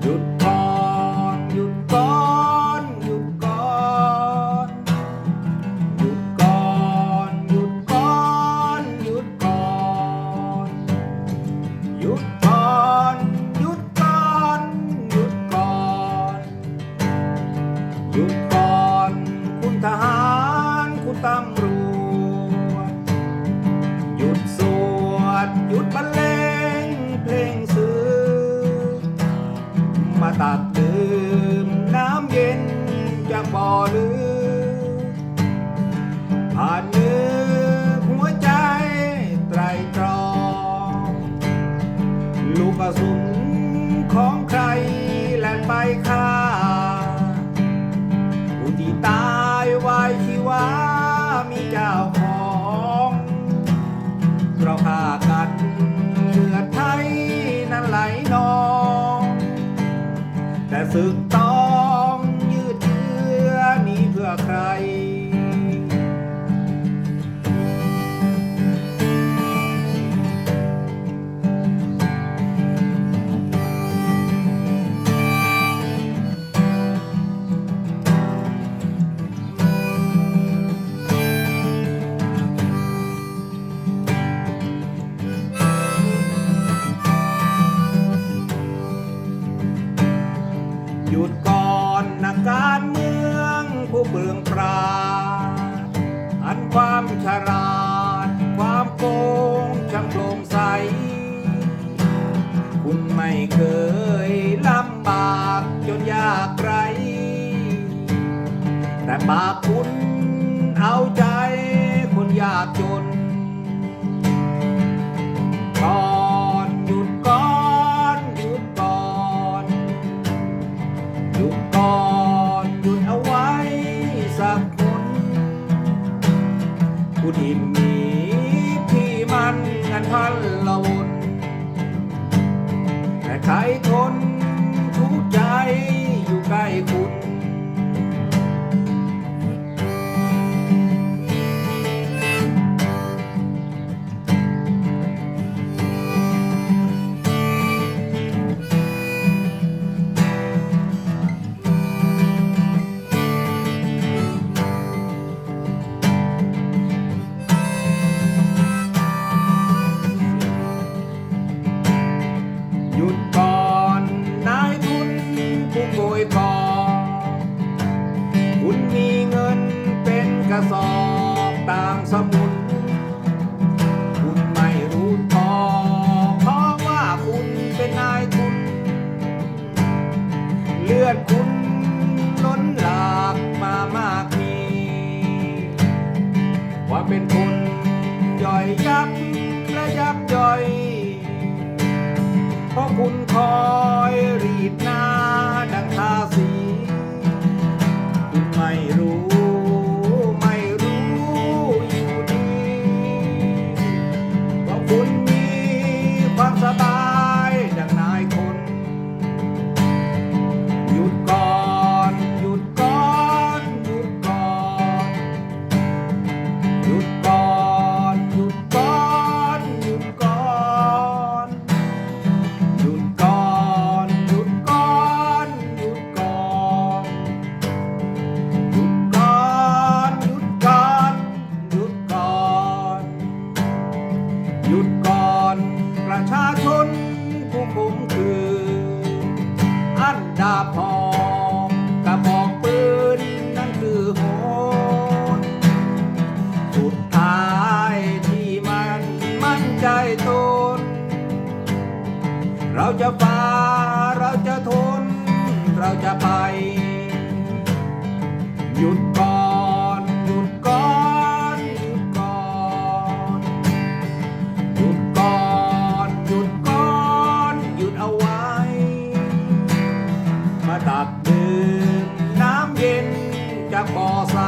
Good. บ่อลืมผ่านมือหัวใจไตรตรอง ลูกกระสุนของใครแล่นไปค่าผู้ที่ตายไว้ที่ว่ามีเจ้าของเราฆ่ากันเลือดไทยนั้นไหลนอง แต่ศึก แต่ปากคุณ เอาใจคนยากจนก่อนหยุดก่อนหยุดก่อนหยุดก่อนหยุดเอาไว้สักคนผู้ที่มีที่มันงันพันละวนแต่ใคร Samuel ันดาพองกระบอกปืนนั่นคือโหนสุดท้ายที่มันมั่นใจตนเราจะฟังากดื่มน้ำเย็นจากบ่อใส